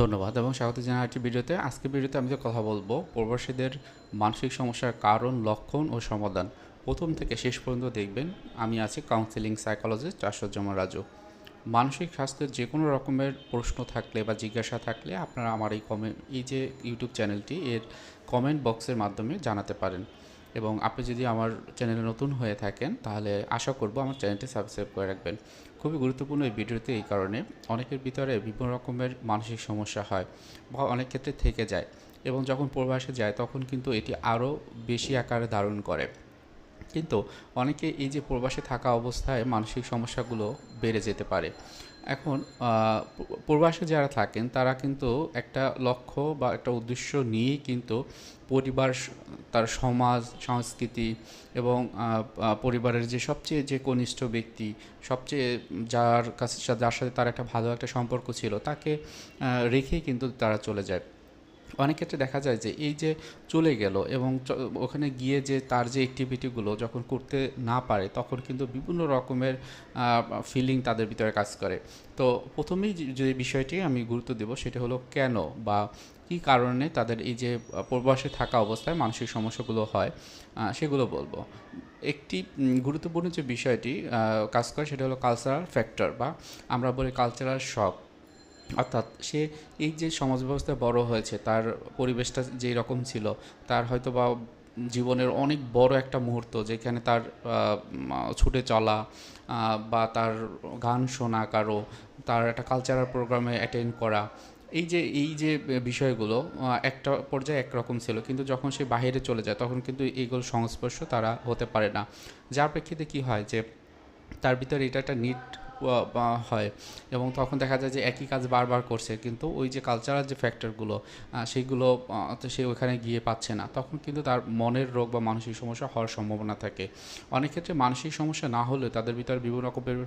ধন্যবাদ এবং স্বাগত জানাই একটি ভিডিওতে। আজকে ভিডিওতে আমি যে কথা বলব, প্রবাসীদের মানসিক সমস্যার কারণ, লক্ষণ ও সমাধান। প্রথম থেকে শেষ পর্যন্ত দেখবেন। আমি আছি কাউন্সিলিং সাইকোলজিস্ট আশ্চর্যমা রাজু। মানসিক স্বাস্থ্যের যে কোনো রকমের প্রশ্ন থাকলে বা জিজ্ঞাসা থাকলে আপনারা আমার এই কমেন্ট এই যে ইউটিউব চ্যানেলটি এর কমেন্ট বক্সের মাধ্যমে জানাতে পারেন। এবং আপনি যদি আমার চ্যানেলে নতুন হয়ে থাকেন, তাহলে আশা করব আমার চ্যানেলটি সাবস্ক্রাইব করে রাখবেন। খুবই গুরুত্বপূর্ণ এই ভিডিওতে এই কারণে অনেকের ভিতরে বিভিন্ন রকমের মানসিক সমস্যা হয় বা অনেক ক্ষেত্রে থেকে যায় এবং যখন প্রবাসে যায়, তখন কিন্তু এটি আরও বেশি আকারে ধারণ করে। কিন্তু অনেকে এই যে প্রবাসে থাকা অবস্থায় মানসিক সমস্যাগুলো বেড়ে যেতে পারে। এখন প্রবাসে যারা থাকেন, তারা কিন্তু একটা লক্ষ্য বা একটা উদ্দেশ্য নিয়েই কিন্তু পরিবার তার সমাজ, সংস্কৃতি এবং পরিবারের যে সবচেয়ে যে কনিষ্ঠ ব্যক্তি, সবচেয়ে যার কাছে, যার সাথে তার একটা ভালো একটা সম্পর্ক ছিল, তাকে রেখেই কিন্তু তারা চলে যায়। অনেক ক্ষেত্রে দেখা যায় যে এই যে চলে গেল এবং ওখানে গিয়ে যে তার যে অ্যাক্টিভিটিগুলো যখন করতে না পারে, তখন কিন্তু বিভিন্ন রকমের ফিলিং তাদের ভিতরে কাজ করে। তো প্রথমেই যে- বিষয়টি আমি গুরুত্ব দেব সেটা হলো কেন বা কী কারণে তাদের এই যে প্রবাসে থাকা অবস্থায় মানসিক সমস্যাগুলো হয় সেগুলো বলব। একটি গুরুত্বপূর্ণ যে বিষয়টি কাজ করে সেটা হলো কালচারাল ফ্যাক্টর বা আমরা বলি কালচারাল শক অর্থাৎ সে এই যে সমাজ ব্যবস্থায় বড় হয়েছে, তার পরিবেশটা যেই রকম ছিল, তার হয়তো বা জীবনের অনেক বড় একটা মুহূর্ত যেখানে তার ছুটে চলা বা তার গান শোনা কারও, তার একটা কালচারাল প্রোগ্রামে অ্যাটেন্ড করা, এই যে এই যে বিষয়গুলো একটা পর্যায়ে একরকম ছিল, কিন্তু যখন সে বাইরে চলে যায়, তখন কিন্তু এইগুলো সংস্পর্শ তারা হতে পারে না। যার প্রেক্ষিতে কি হয় যে, তার ভিতরে এটা একটা নিট হয়। এবং তখন দেখা যায় যে একই কাজ বারবার করছে, কিন্তু ওই যে কালচারাল যে ফ্যাক্টরগুলো সেইগুলো তো সে ওখানে গিয়ে পাচ্ছে না। তখন কিন্তু তার মনের রোগ বা মানসিক সমস্যা হওয়ার সম্ভাবনা থাকে। অনেক ক্ষেত্রে মানসিক সমস্যা না হলে তাদের ভিতরে বিভিন্ন রকমের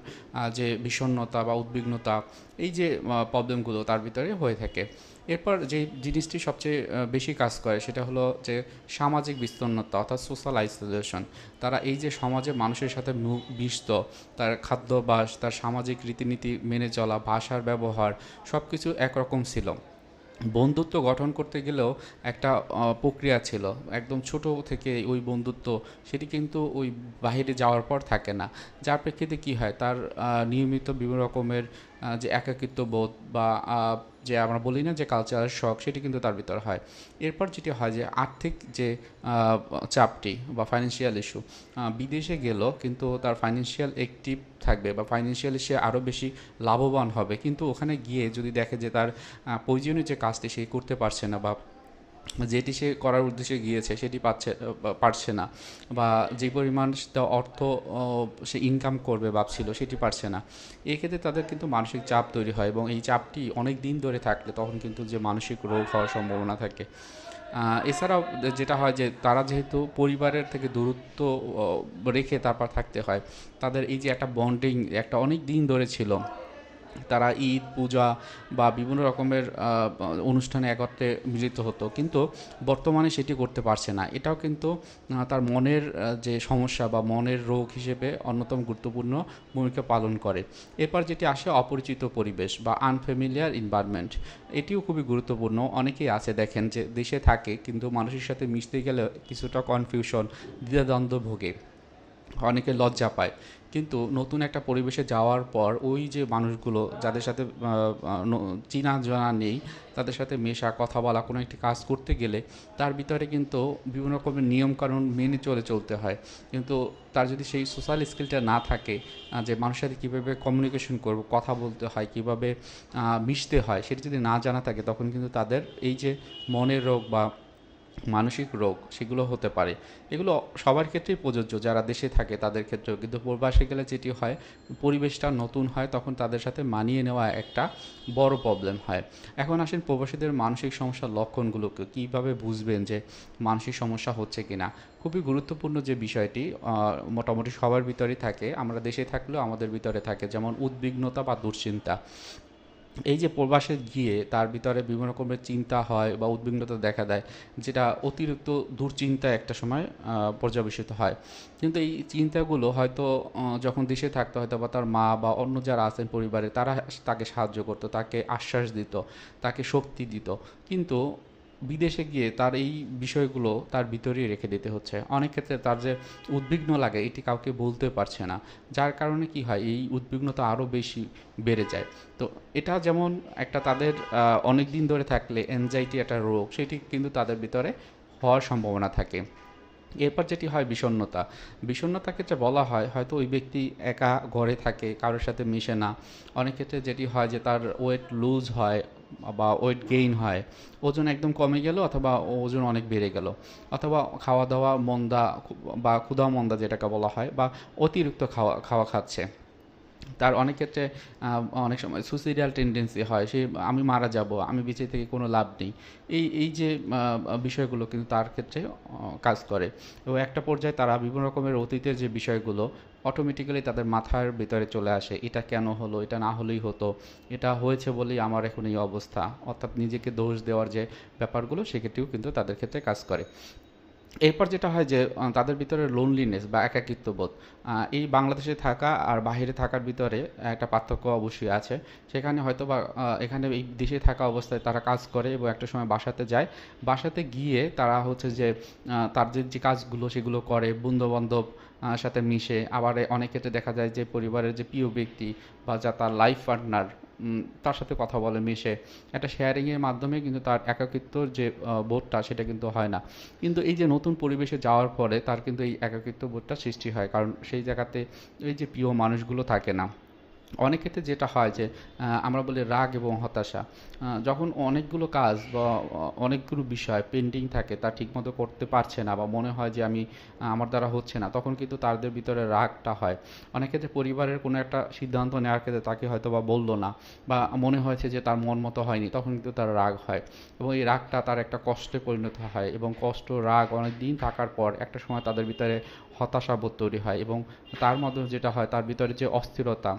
যে বিষণ্ণতা বা উদ্বিগ্নতা, এই যে প্রবলেমগুলো তার ভিতরে হয়ে থাকে। এরপর যে জিনিসটি সবচেয়ে বেশি কাজ করে সেটা হলো যে সামাজিক বিস্তৃণতা অর্থাৎ সোশ্যাল আইসোলেশন তারা এই যে সমাজে মানুষের সাথে মিশত, তার খাদ্যাভ্যাস, তার সামাজিক রীতিনীতি মেনে চলা, ভাষার ব্যবহার সব কিছু একরকম ছিল। বন্ধুত্ব গঠন করতে গেলেও একটা প্রক্রিয়া ছিল। একদম ছোট থেকে ওই বন্ধুত্ব, সেটি কিন্তু ওই বাইরে যাওয়ার পর থাকে না। যার প্রেক্ষিতে কি হয়? তার নিয়মিত বিভিন্ন রকমের যে একাকিত্ব বোধ বা যে আমরা বলি না যে কালচারাল শখ সেটি কিন্তু তার ভিতর হয়। এরপর যেটি হয় যে আর্থিক যে চাপটি বা ফাইন্যান্সিয়াল ইস্যু বিদেশে গেল কিন্তু তার ফাইন্যান্সিয়াল একটিভ থাকবে বা ফাইন্যান্সিয়ালি সে আরও বেশি লাভবান হবে। কিন্তু ওখানে গিয়ে যদি দেখে যে তার প্রয়োজনীয় যে কাজটি সে করতে পারছে না বা যেটি সে করার উদ্দেশ্যে গিয়েছে, সেটি পাচ্ছে পারছে না বা যে পরিমাণ অর্থ সে ইনকাম করবে, ভাবছিল, সেটি পারছে না। এক্ষেত্রে তাদের কিন্তু মানসিক চাপ তৈরি হয় এবং এই চাপটি অনেক দিন ধরে থাকলে তখন কিন্তু যে মানসিক রোগ হওয়ার সম্ভাবনা থাকে। এছাড়াও যেটা হয় যে তারা যেহেতু পরিবারের থেকে দূরত্ব রেখে তারপর থাকতে হয়, তাদের এই যে একটা বন্ডিং একটা অনেক দিন ধরে ছিল তারা ঈদ, পূজা বা বিভিন্ন রকমের অনুষ্ঠানে একত্রে মিলিত হতো। কিন্তু বর্তমানে সেটি করতে পারছে না। এটাও কিন্তু তার মনের যে সমস্যা বা মনের রোগ হিসেবে অন্যতম গুরুত্বপূর্ণ ভূমিকা পালন করে। এরপর যেটি আসে, অপরিচিত পরিবেশ বা আনফ্যামিলিয়ার এনভায়রনমেন্ট এটিও খুবই গুরুত্বপূর্ণ। অনেকেই আছে দেখেন যে দেশে থাকে, কিন্তু মানুষের সাথে মিশতে গেলে কিছুটা কনফিউশন দ্বিধাদ্বন্দ্ব ভোগে। অনেকে লজ্জা পায়। কিন্তু নতুন একটা পরিবেশে যাওয়ার পর ওই যে মানুষগুলো যাদের সাথে চেনা জানা নেই, তাদের সাথে মেশা, কথা বলা, কোনো একটি কাজ করতে গেলে তার ভিতরে কিন্তু বিভিন্ন রকমের নিয়মকানুন মেনে চলে চলতে হয়। কিন্তু তার যদি সেই সোশ্যাল স্কিলটা না থাকে যে মানুষের সাথে কীভাবে কমিউনিকেশন করব, কথা বলতে হয়, কীভাবে মিশতে হয়, সেটা যদি না জানা থাকে, তখন কিন্তু তাদের এই যে মনের রোগ বা মানসিক রোগ সেগুলো হতে পারে। এগুলো সবার ক্ষেত্রেই প্রযোজ্য। যারা দেশে থাকে তাদের ক্ষেত্রেও। কিন্তু প্রবাসে গেলে যেটি হয়, পরিবেশটা নতুন হয়, তখন তাদের সাথে মানিয়ে নেওয়া একটা বড় প্রবলেম হয়। এখন আসেন প্রবাসীদের মানসিক সমস্যার লক্ষণগুলোকে। কীভাবে বুঝবেন যে মানসিক সমস্যা হচ্ছে কি না খুবই গুরুত্বপূর্ণ যে বিষয়টি মোটামুটি সবার ভিতরেই থাকে। আমরা দেশে থাকলেও আমাদের ভিতরে থাকে। যেমন উদ্বিগ্নতা বা দুশ্চিন্তা। এই যে প্রবাসে গিয়ে তার ভিতরে বিভিন্ন রকমের চিন্তা হয় বা উদ্বিগ্নতা দেখা দেয়, যেটা অতিরিক্ত দুশ্চিন্তা একটা সময় পর্যবেসিত হয়। কিন্তু এই চিন্তাগুলো হয়তো যখন দেশে থাকতো হয়তো বা তার মা বা অন্য যারা আছেন পরিবারে, তারা তাকে সাহায্য করতো, তাকে আশ্বাস দিত, তাকে শক্তি দিত। কিন্তু বিদেশে গিয়ে তার এই বিষয়গুলো তার ভিতরেই রেখে দিতে হচ্ছে। অনেক ক্ষেত্রে তার যে উদ্বিগ্ন লাগে, এটি কাউকে বলতে পারছে না। যার কারণে কি হয়, এই উদ্বিগ্নতা আরও বেশি বেড়ে যায়। তো এটা যেমন একটা তাদের অনেক দিন ধরে থাকলে অ্যাংজাইটি একটা রোগ, সেটি কিন্তু তাদের ভিতরে হওয়ার সম্ভাবনা থাকে। এরপর যেটি হয় বিষণ্ণতা। বিষণ্ণতার ক্ষেত্রে বলা হয়, হয়তো ওই ব্যক্তি একা ঘরে থাকে, কারোর সাথে মিশে না। অনেক ক্ষেত্রে যেটি হয় যে তার ওয়েট লুজ হয় বা ওয়েট গেইন হয়, ওজন একদম কমে গেল অথবা ওজন অনেক বেড়ে গেল। অথবা খাওয়া দাওয়া মন্দা বা ক্ষুধা মন্দা যেটাকে বলা হয় বা অতিরিক্ত খাওয়া খাওয়া খাচ্ছে। তার অনেক ক্ষেত্রে অনেক সময় সুইসাইডাল টেন্ডেন্সি হয়, সে আমি মারা যাব, আমি বেঁচে থেকে কোনো লাভ নেই। এই এই যে বিষয়গুলো কিন্তু তার ক্ষেত্রে কাজ করে। এবং একটা পর্যায়ে তারা বিভিন্ন রকমের অতীতের যে বিষয়গুলো অটোমেটিক্যালি তাদের মাথার ভিতরে চলে আসে, এটা কেন হলো? এটা না হলেই হতো। এটা হয়েছে বলেই আমার এখন এই অবস্থা। অর্থাৎ নিজেকে দোষ দেওয়ার যে ব্যাপারগুলো, সেক্ষেত্রেও কিন্তু তাদের ক্ষেত্রে কাজ করে। এরপর যেটা হয় যে তাদের ভিতরে লোনলিনেস বা একাকিত্ব বোধ এই বাংলাদেশে থাকা আর বাইরে থাকার ভিতরে একটা পার্থক্য অবশ্যই আছে। সেখানে হয়তো বা এখানে এই দেশে থাকা অবস্থায় তারা কাজ করে এবং একটা সময় বাসাতে যায়। বাসাতে গিয়ে তারা হচ্ছে যে তার যে কাজগুলো সেগুলো করে বন্ধু বান্ধব সাথে মিশে। আবার অনেক ক্ষেত্রে দেখা যায় যে পরিবারের যে প্রিয় ব্যক্তি বা যা তার লাইফ পার্টনার তার সাথে কথা বলে, মিশে। একটা শেয়ারিংয়ের মাধ্যমে কিন্তু তার একাকিত্বর যে বোধটা সেটা কিন্তু হয় না। কিন্তু এই যে নতুন পরিবেশে যাওয়ার পরে তার কিন্তু এই একাকিত্ব বোধটা সৃষ্টি হয়। কারণ সেই জায়গাতে এই যে প্রিয় মানুষগুলো থাকে না। অনেক ক্ষেত্রে যেটা হয় যে আমরা বলি রাগ এবং হতাশা। যখন অনেকগুলো কাজ বা অনেকগুলো বিষয় পেন্ডিং থাকে, তা ঠিকমতো করতে পারছে না বা মনে হয় যে আমি আমার দ্বারা হচ্ছে না, তখন কিন্তু তাদের ভিতরে রাগটা হয়। অনেক ক্ষেত্রে পরিবারের কোনো একটা সিদ্ধান্ত নেওয়ার ক্ষেত্রে তাকে হয়তো বা বলল না বা মনে হয়েছে যে তার মন মতো হয়নি, তখন কিন্তু তার রাগ হয় এবং এই রাগটা তার একটা কষ্টে পরিণত হয় এবং কষ্ট, রাগ অনেক দিন থাকার পর একটা সময় তাদের ভিতরে হতাশাবোধ তৈরি হয় এবং তার মাধ্যমে যেটা হয়, তার ভিতরে যে অস্থিরতা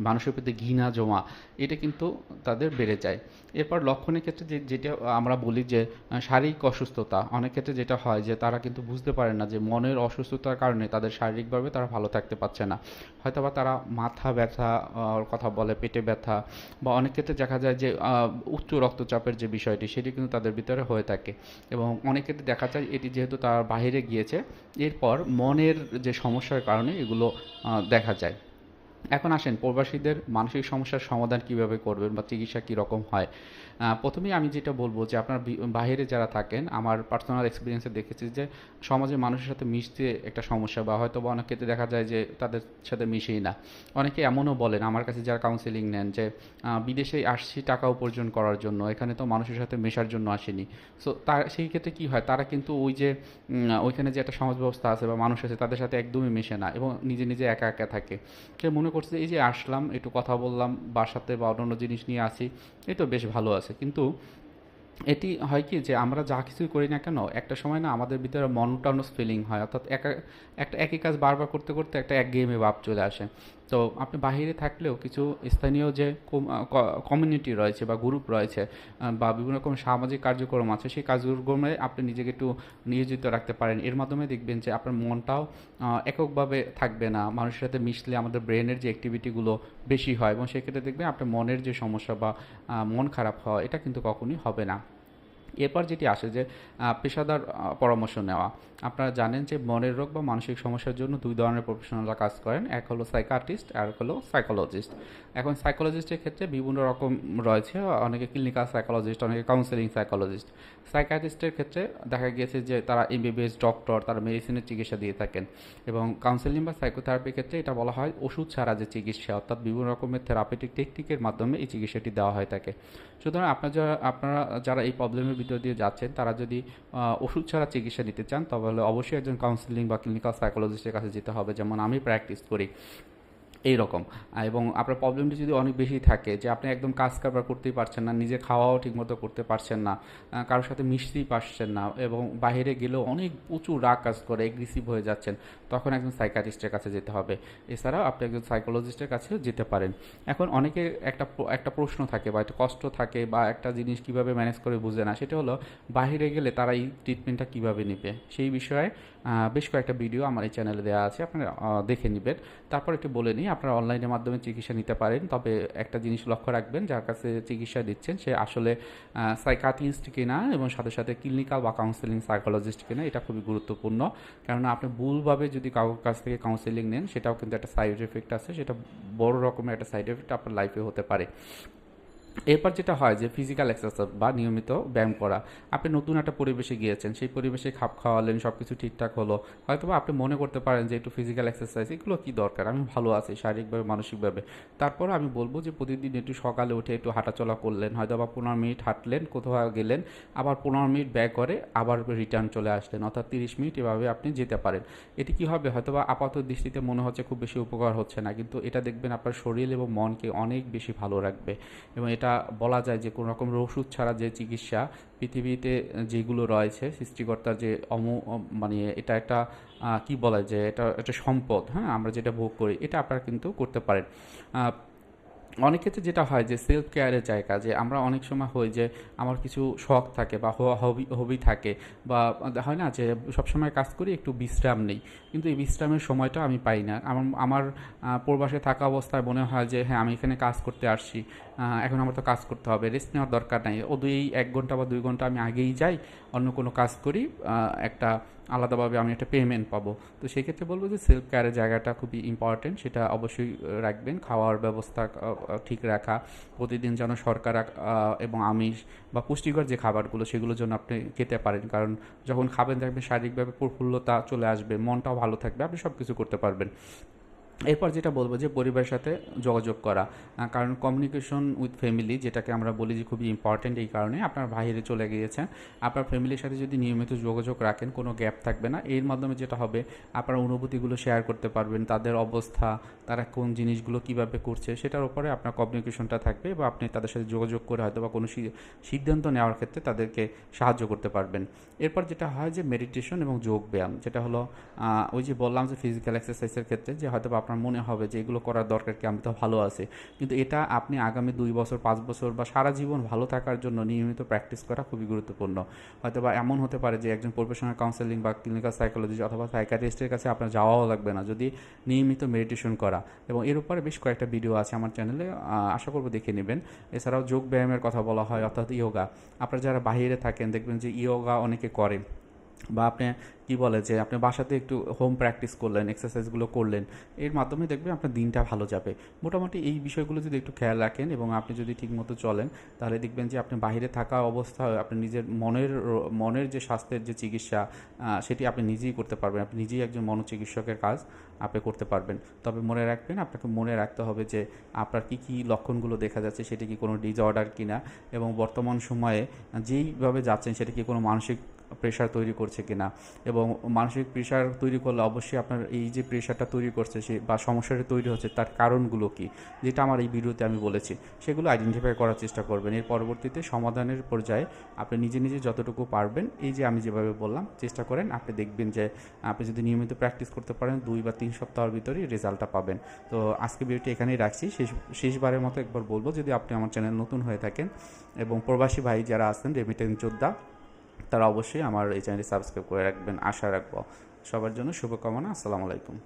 মানুষের প্রতি ঘৃণা জমা এটা কিন্তু তাদের বেড়ে যায়। এরপর লক্ষণের ক্ষেত্রে যে, যেটা আমরা বলি যে শারীরিক অসুস্থতা, অনেক ক্ষেত্রে যেটা হয় যে, তারা কিন্তু বুঝতে পারে না যে, মনের অসুস্থতার কারণে তাদের শারীরিকভাবে তারা ভালো থাকতে পারছে না। হয়তোবা তারা মাথা ব্যথা কথা বলে, পেটে ব্যথা, বা অনেক ক্ষেত্রে দেখা যায় যে উচ্চ রক্তচাপের যে বিষয়টি, সেটি কিন্তু তাদের ভিতরে হয়ে থাকে। এবং অনেক ক্ষেত্রে দেখা যায় এটি যেহেতু তার বাইরে গিয়েছে, এরপর মনের যে সমস্যার কারণে এগুলো দেখা যায়। এখন আসেন, প্রবাসীদের মানসিক সমস্যার সমাধান কীভাবে করবেন বা চিকিৎসা কী রকম হয় প্রথমেই আমি যেটা বলব যে আপনার বাইরে যারা থাকেন, আমার পার্সোনাল এক্সপিরিয়েন্সে দেখেছি যে সমাজের মানুষের সাথে মিশতে একটা সমস্যা বা হয়তো বা অনেক ক্ষেত্রে দেখা যায় যে তাদের সাথে মিশেই না। অনেকে এমনও বলেন, আমার কাছে যারা কাউন্সেলিং নেন যে বিদেশে আসছি টাকা উপার্জন করার জন্য, এখানে তো মানুষের সাথে মেশার জন্য আসেনি। সো তার সেই ক্ষেত্রে কী হয়, তারা কিন্তু ওই যে ওইখানে যে একটা সমাজ ব্যবস্থা আছে বা মানুষ আছে, তাদের সাথে একদমই মেশে না এবং নিজে নিজে একা একা থাকে। সে মনে করছে এই যে আসলাম, একটু কথা বললাম, বাসাতে বা অন্য জিনিস নিয়ে আসি, এই তো বেশ ভালো আছে। কিন্তু এটি হয় কি যে, আমরা যা কিছুই করি না কেন, একটা সময় না আমাদের ভিতরে মনোটানোস ফিলিং হয়। অর্থাৎ একা, একটা একই কাজ বারবার করতে করতে একটা এক গেমে ভাব চলে আসে। তো আপনি বাইরে থাকলেও কিছু স্থানীয় যে কমিউনিটি রয়েছে বা গ্রুপ রয়েছে বা বিভিন্ন রকম সামাজিক কার্যক্রম আছে, সেই কার্যক্রমে আপনি নিজেকে একটু নিয়োজিত রাখতে পারেন। এর মাধ্যমে দেখবেন যে আপনার মনটাও এককভাবে থাকবে না। মানুষের সাথে মিশলে আমাদের ব্রেনের যে অ্যাক্টিভিটিগুলো বেশি হয় এবং সেক্ষেত্রে দেখবেন আপনার মনের যে সমস্যা বা মন খারাপ হওয়া, এটা কিন্তু কখনোই হবে না। এরপর যেটি আসে যে পেশাদার পরামর্শ নেওয়া। আপনারা জানেন যে, মনের রোগ বা মানসিক সমস্যার জন্য দুই ধরনের প্রফেশনালরা কাজ করেন। এক হলো সাইকার্টিস্ট আর হলো সাইকোলজিস্ট এখন সাইকোলজিস্টের ক্ষেত্রে বিভিন্ন রকম রয়েছে। অনেকে ক্লিনিক্যাল সাইকোলজিস্ট অনেকে কাউন্সেলিং সাইকোলজিস্ট সাইকার্টিস্টের ক্ষেত্রে দেখা গিয়েছে যে, তারা এমবিবিএস ডক্টর তারা মেডিসিনের চিকিৎসা দিয়ে থাকেন। এবং কাউন্সেলিং বা সাইকোথেরাপির ক্ষেত্রে এটা বলা হয় ওষুধ ছাড়া যে চিকিৎসা, অর্থাৎ বিভিন্ন রকমের থেরাপিটিক টেকনিকের মাধ্যমে এই চিকিৎসাটি দেওয়া হয়ে থাকে। সুতরাং আপনার যারা, আপনারা যারা এই প্রবলেমের ভিতর দিয়ে যাচ্ছেন, তারা যদি ওষুধ ছাড়া চিকিৎসা নিতে চান, তাহলে অবশ্যই একজন কাউন্সিলিং বা ক্লিনিক্যাল সাইকোলজিস্টের কাছে যেতে হবে। যেমন আমি প্র্যাকটিস করি। এই রকম এবং আপনার প্রবলেমটি যদি অনেক বেশি থাকে যে আপনি একদম কাজ কারবার করতেই পারছেন না, নিজে খাওয়াও ঠিকমতো করতে পারছেন না কারোর সাথে মিশতেই পারছেন না এবং বাইরে গেলেও অনেক প্রচুর রাগ কাজ করে এগ্রেসিভ হয়ে যাচ্ছেন, তখন একজন সাইকাটিস্টের কাছে যেতে হবে। এছাড়াও আপনি একজন সাইকোলজিস্টের কাছেও যেতে পারেন। এখন অনেকে একটা একটা প্রশ্ন থাকে বা একটা কষ্ট থাকে বা একটা জিনিস কীভাবে ম্যানেজ করে বুঝে না, সেটা হলো বাইরে গেলে তারা এই ট্রিটমেন্টটা কীভাবে নেবে? সেই বিষয়ে বেশ কয়েকটা ভিডিও আমার এই চ্যানেলে দেওয়া আছে, আপনারা দেখে নেবেন। তারপর একটু বলে নিই আপনারা অনলাইনের মাধ্যমে চিকিৎসা নিতে পারেন। তবে একটা জিনিস লক্ষ্য রাখবেন, যার কাছে চিকিৎসা দিচ্ছেন, সে আসলে সাইকাটিস্ট কিনা এবং সাথে সাথে ক্লিনিক্যাল বা কাউন্সেলিং সাইকোলজিস্ট কিনা, এটা খুবই গুরুত্বপূর্ণ। কেননা আপনি ভুলভাবে যদি কারোর কাছ থেকে কাউন্সেলিং নেন, সেটাও কিন্তু একটা সাইড এফেক্ট আছে। সেটা বড় রকমের একটা সাইড এফেক্ট আপনার লাইফে হতে পারে। এরপর যেটা হয় যে ফিজিক্যাল এক্সারসাইজ বা নিয়মিত ব্যায়াম করা, আপনি নতুন একটা পরিবেশে গিয়েছেন, সেই পরিবেশে খাপ খাওয়ালেন সব কিছু ঠিকঠাক হলো হয়তো আপনি মনে করতে পারেন যে একটু ফিজিক্যাল এক্সারসাইজ এগুলো কি দরকার? আমি ভালো আছি শারীরিকভাবে, মানসিকভাবে। তারপর আমি বলব যে প্রতিদিন একটু সকালে উঠে একটু হাঁটাচলা করলেন হয়তো বা পনেরো মিনিট হাঁটলেন, কোথাও গেলেন, আবার পনেরো মিনিট ব্যাক করে আবার রিটার্ন চলে আসলেন, অর্থাৎ তিরিশ মিনিট এভাবে আপনি যেতে পারেন। এটি কি হবে? হয়তো বা আপাত দৃষ্টিতে মনে হচ্ছে খুব বেশি উপকার হচ্ছে না, কিন্তু এটা দেখবেন আপনার শরীর এবং মনকে অনেক বেশি ভালো রাখবে এবং এটা বলা যায় যে কোনো রকম ওষুধ ছাড়া যে চিকিৎসা পৃথিবীতে যেগুলো রয়েছে সৃষ্টিকর্তার যে অম মানে এটা একটা কি বলা যে এটা একটা সম্পদ হ্যাঁ আমরা যেটা ভোগ করি, এটা আপনারা কিন্তু করতে পারেন। অনেক ক্ষেত্রে যেটা হয় যে সেলফ কেয়ারের জায়গা, যে আমরা অনেক সময় হই যে আমার কিছু শখ থাকে বা হবি হবি থাকে বা হয় না যে সবসময় কাজ করি, একটু বিশ্রাম নেই। কিন্তু এই বিশ্রামের সময়টা আমি পাই না। আমার আমার প্রবাসে থাকা অবস্থায় মনে হয় যে হ্যাঁ আমি এখানে কাজ করতে আসছি এখন আমার তো কাজ করতে হবে রেস্ট নেওয়ার দরকার নাই। ও দুই, এক ঘণ্টা বা দুই ঘণ্টা আমি আগেই যাই, অন্য কোনো কাজ করি একটা আলাদাভাবে আমি একটা পেমেন্ট পাবো। তো সেই ক্ষেত্রে বলব যে সেলফ কেয়ারের জায়গাটা খুবই ইম্পর্টেন্ট সেটা অবশ্যই রাখবেন। খাওয়ার ব্যবস্থা ঠিক রাখা। প্রতিদিন যেন সরকার এবং আমিষ বা পুষ্টিকর যে খাবারগুলো, সেগুলোর জন্য আপনি খেতে পারেন। কারণ যখন খাবেন দেখবেন শারীরিকভাবে প্রফুল্লতা চলে আসবে, মনটাও ভালো থাকবে, আপনি সব কিছু করতে পারবেন। এরপর যেটা বলব যে পরিবারের সাথে যোগাযোগ করা কারণ কমিউনিকেশন উইথ ফ্যামিলি যেটাকে আমরা বলি যে খুবই ইম্পর্ট্যান্ট এই কারণে আপনার বাইরে চলে গিয়েছেন, আপনার ফ্যামিলির সাথে যদি নিয়মিত যোগাযোগ রাখেন কোনো গ্যাপ থাকবে না, এর মাধ্যমে যেটা হবে আপনার অনুভূতিগুলো শেয়ার করতে পারবেন, তাদের অবস্থা, তারা কোন জিনিসগুলো কীভাবে করছে সেটার উপরে আপনার কমিউনিকেশনটা থাকবে বা আপনি তাদের সাথে যোগাযোগ করে হয়তো বা কোনো সিদ্ধান্ত নেওয়ার ক্ষেত্রে তাদেরকে সাহায্য করতে পারবেন। এরপর যেটা হয় যে মেডিটেশন এবং যোগ ব্যায়াম, যেটা হলো ওই যে বললাম যে ফিজিক্যাল এক্সারসাইজের ক্ষেত্রে যে হয়তো আপনার মনে হবে যে এগুলো করার দরকার কি? আমি তো ভালো আছি। কিন্তু এটা আপনি আগামী দুই বছর, পাঁচ বছর বা সারা জীবন ভালো থাকার জন্য নিয়মিত প্র্যাকটিস করা খুবই গুরুত্বপূর্ণ। হয়তো বা এমন হতে পারে যে একজন প্রফেশনাল কাউন্সেলিং বা ক্লিনিক্যাল সাইকোলজি অথবা সাইকাটিস্টের কাছে আপনার যাওয়াও লাগবে না, যদি নিয়মিত মেডিটেশন করা। এবং এর উপরে বেশ কয়েকটা ভিডিও আছে আমার চ্যানেলে আশা করব দেখে নেবেন। এছাড়াও যোগ ব্যায়ামের কথা বলা হয়, অর্থাৎ ইয়োগা আপনারা যারা বাইরে থাকেন, দেখবেন যে ইয়োগা অনেকে করে। বা আপনি কি বলে যে আপনি বাসাতে একটু হোম প্র্যাকটিস করলেন এক্সারসাইজগুলো করলেন, এর মাধ্যমে দেখবেন আপনার দিনটা ভালো যাবে। মোটামুটি এই বিষয়গুলো যদি একটু খেয়াল রাখেন এবং আপনি যদি ঠিকমতো চলেন, তাহলে দেখবেন যে আপনি বাইরে থাকা অবস্থায় আপনি নিজের মনের মনের যে স্বাস্থ্যের যে চিকিৎসা সেটি আপনি নিজেই করতে পারবেন। আপনি নিজেই একজন মনোচিকিৎসকের কাজ আপনি করতে পারবেন। তবে মনে রাখবেন, আপনাকে মনে রাখতে হবে যে আপনার কি কি লক্ষণগুলো দেখা যাচ্ছে, সেটি কি কোনো ডিসঅর্ডার কিনা এবং বর্তমান সময়ে যেইভাবে যাচ্ছেন, সেটা কি কোনো মানসিক প্রেশার তৈরি করছে কিনা এবং মানসিক প্রেশার তৈরি করলে অবশ্যই আপনার এই যে প্রেশারটা তৈরি করছে সে বা সমস্যাটা তৈরি হচ্ছে তার কারণগুলো কি? যেটা আমার এই ভিডিওতে আমি বলেছি। সেগুলো আইডেন্টিফাই করার চেষ্টা করবেন। এর পরবর্তীতে সমাধানের পর্যায়ে আপনি নিজে নিজে যতটুকু পারবেন, এই যে আমি যেভাবে বললাম, চেষ্টা করেন আপনি দেখবেন যে আপনি যদি নিয়মিত প্র্যাকটিস করতে পারেন, দুই বা তিন সপ্তাহের ভিতরেই রেজাল্টটা পাবেন। তো আজকে ভিডিওটি এখানেই রাখছি। শেষ, শেষবারের মতো একবার বলব, যদি আপনি আমার চ্যানেল নতুন হয়ে থাকেন এবং প্রবাসী ভাই যারা আছেন রেমিটেন্স যোদ্ধা তারা অবশ্যই আমার এই চ্যানেলটি সাবস্ক্রাইব করে রাখবেন। আশা রাখব সবার জন্য শুভকামনা। আসসালামু আলাইকুম।